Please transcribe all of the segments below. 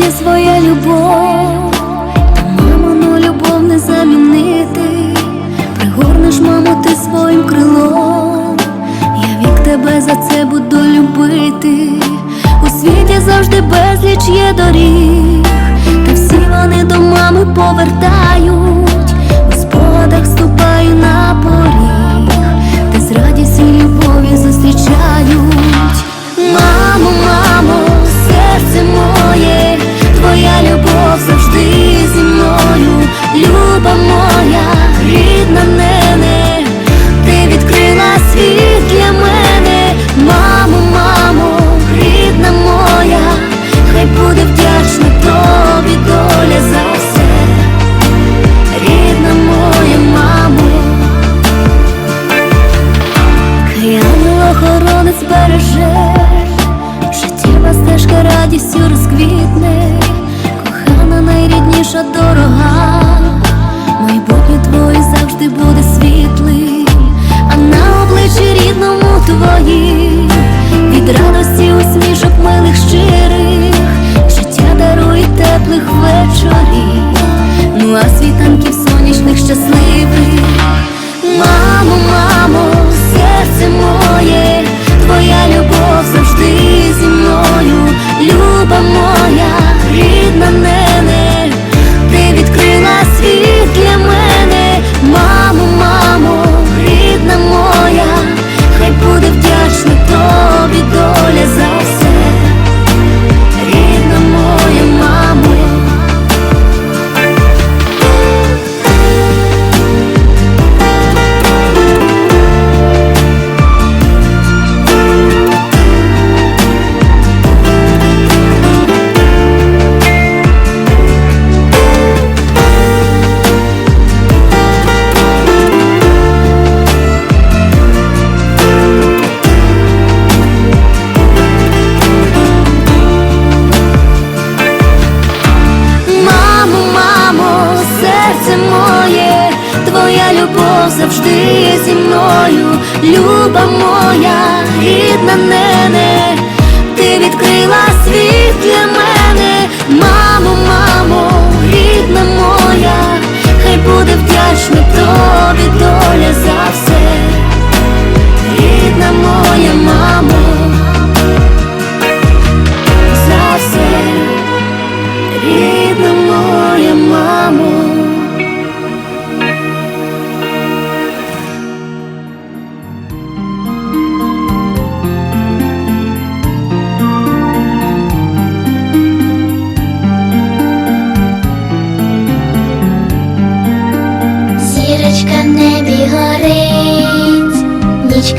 світі своя любов, та мамину любов не замінити. Пригорнеш, маму, ти своїм крилом. Я вік тебе за це буду любити. У світі завжди безліч є доріг, та всі вони до мами повертають. Найрідніша дорога, майбутнє твоє завжди буде світлим, а на обличчі рідному твоїм від радості усмішок милих щирих, життя дарує теплих вечорів, ну а світанків сонячних щасливих. Мамо, мамо, серце моє, завжди зі мною, люба моя, рідна нене, ти відкрила світ для мене, мамо, мамо, рідна моя, хай буде вдячна тобі доля за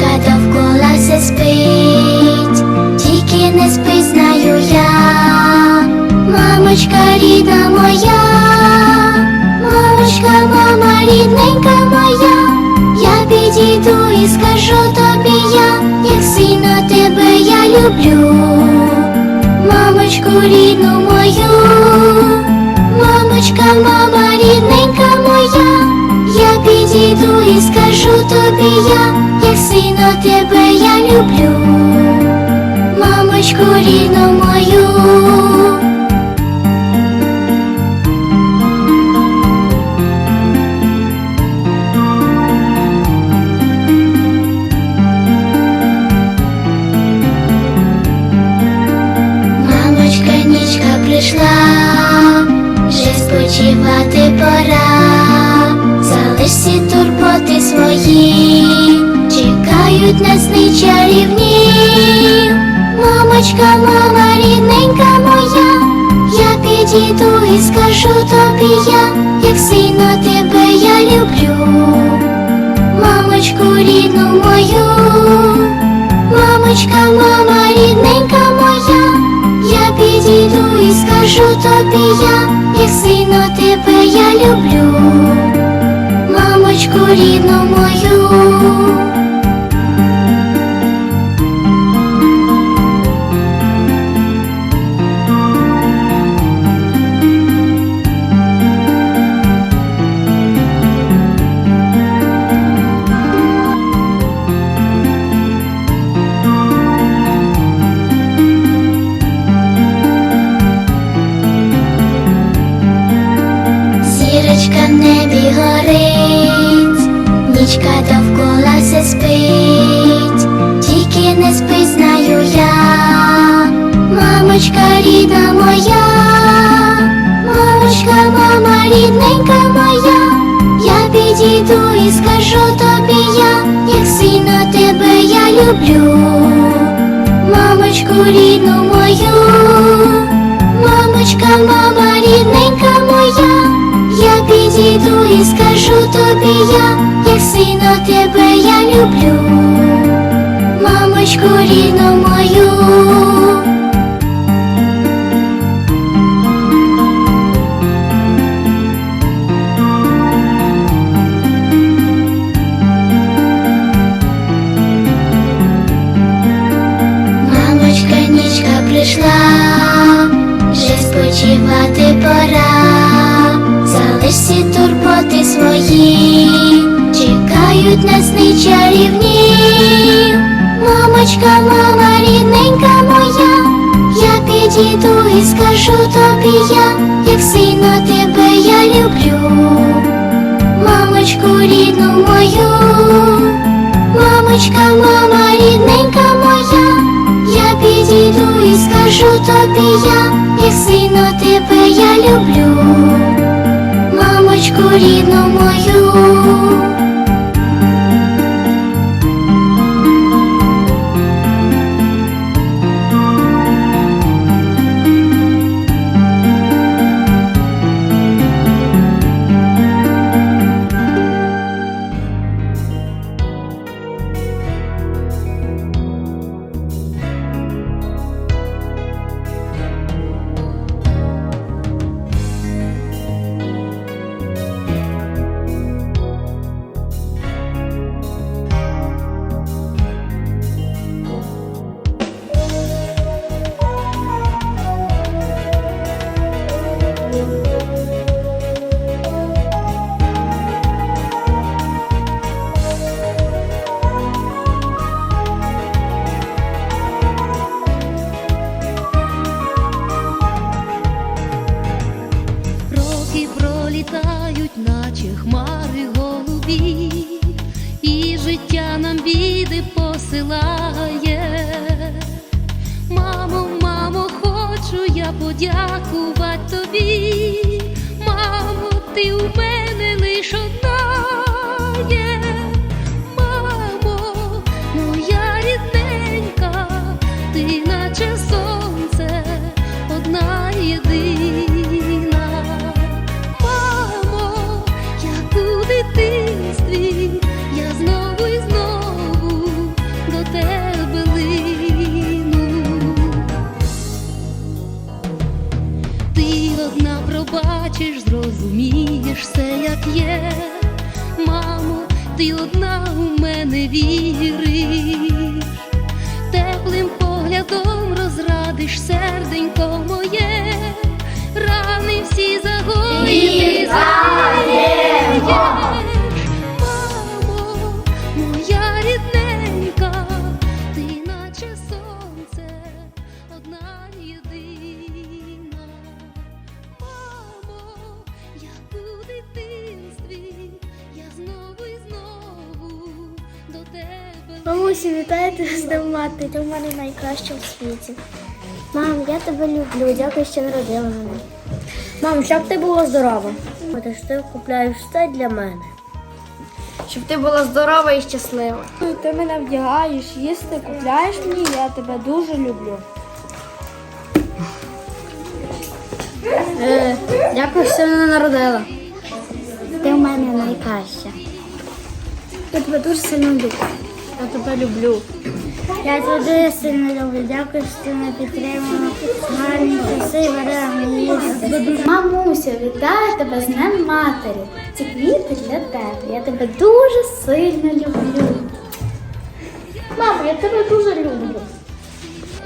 нічка довкола все спить, тільки не спить, знаю я, мамочка рідна моя, мамочка, мама рідненька моя, я підійду і скажу тобі я, як сильно тебе я люблю, мамочку рідну мою. Мамочка, мама, рідненька моя, я підійду і скажу тобі я, рідну мою. Мамочка, нічка прийшла, вже спочивати пора, залиш всі турботи свої, чекають нас сни чарівні. Мамочка, мама, рідненька моя, я підійду і скажу тобі я, як сильно тебе я люблю, мамочку рідну мою. Мамочка, мама, рідненька моя, я підійду і скажу тобі я, як сильно тебе я люблю, мамочку рідну мою. Мамочку рідну мою. Мамочка, мама, рідненька моя, я підійду і скажу тобі я, як сина тебе я люблю, мамочку рідну мою. Прийшла, вже спочивати пора, залиш всі турботи свої, чекають нас сни чарівні. Мамочка, мама, рідненька моя, я підійду і скажу тобі я, як сильно тебе я люблю, мамочку рідну мою. Мамочка, мама, рідненька скажу тобі я, як сильно тебе я люблю, мамочку рідну мою. Подякувати тобі. Мамо, ти у мене лиш одна вітаю тебе з Днем матері, ти в мене найкраща в світі. Мам, я тебе люблю, дякую, що народила мене. Мам, щоб ти була здорова. Ти ж ти купляєш все для мене. Щоб ти була здорова і щаслива. Ти мене вдягаєш, їсти купляєш мені, я тебе дуже люблю. Е, дякую, що мене народила. Ти в мене найкраща. Я тебе дуже сильно люблю. Я тебе люблю. Я тебе сильно люблю. Дякую, що ти мене підтримала. Гарні часи, бере. Мамуся, вітаю тебе з Днем Матері. Ці квіти для тебе. Я тебе дуже сильно люблю. Мамо, я тебе дуже люблю.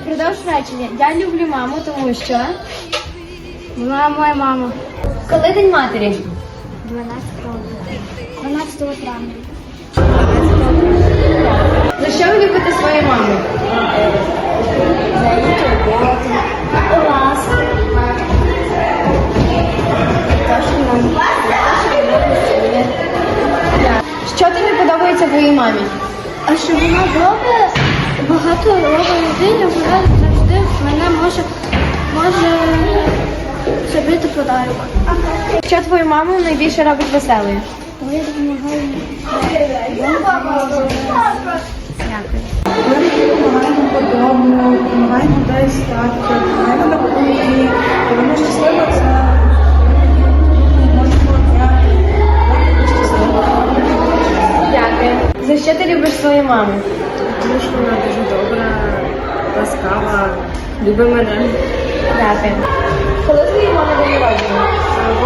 Продовж речення. Я люблю маму, тому що. Вона моя мама. Коли день матері? 12 років. 12 травня. За що ви любите свою маму? Що нам твоїй мамі? А що вона добре, багато робить людині, вона завжди мене може, може зробити подарок. Що твою маму найбільше робить веселою? Я допомагаю. Ми допомагаємо по дому, допомагаємо десь так, допомагаємо на кухні. Коли ми щаслива, це. Дякую. За що ти любиш свою маму? Тому що вона дуже добра, ласкава, любить мене. Дякую. Коли твої мами день народження?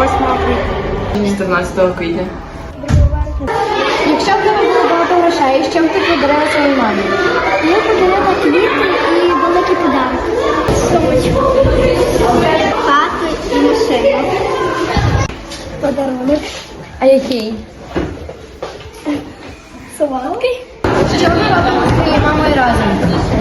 8 квітня. 14 квітня. Якщо б тебе було грошей, що б ти подарила своїй мамі? Я подарила квіти і великий подарок. Сумочку. Хату і машину. Подарунок. А який? Солодкий. Що ви робите з твоєю мамою разом?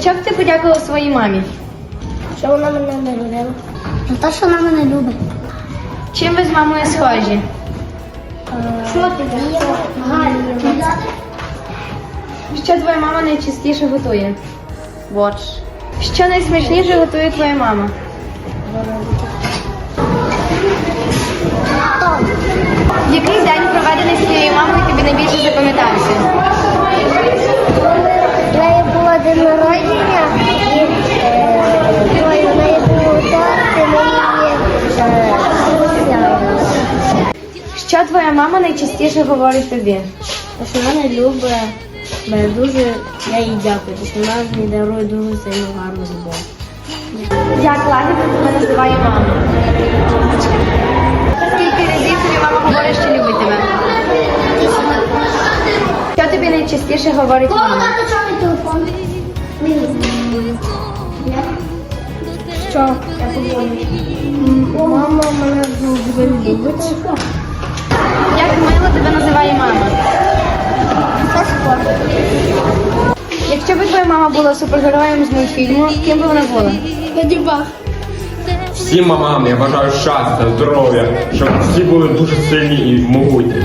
Що б ти подякував своїй мамі? Що вона мене народила? За те, що вона мене любить. Чим ви з мамою схожі? Що ти Гарно. Що твоя мама найчастіше готує? Борщ. Що найсмачніше готує твоя мама? Твоя мама найчастіше говорить тобі? Що вона любить мене дуже, я їй дякую, що вона мені дарує дуже сильно гарну любов. Як лагідно тебе називає мама? Скільки разів тобі мама говорить, що любить тебе? Що тобі найчастіше говорить мама? телефон. Що? Я. Мама мене дуже любить. Мило тебе називає мама? Сашко. Якщо б твоя мама була супергероєм з мультфільму, ким би вона була? Подібах. Всім мамам я бажаю щастя, здоров'я, щоб всі були дуже сильні і могутні.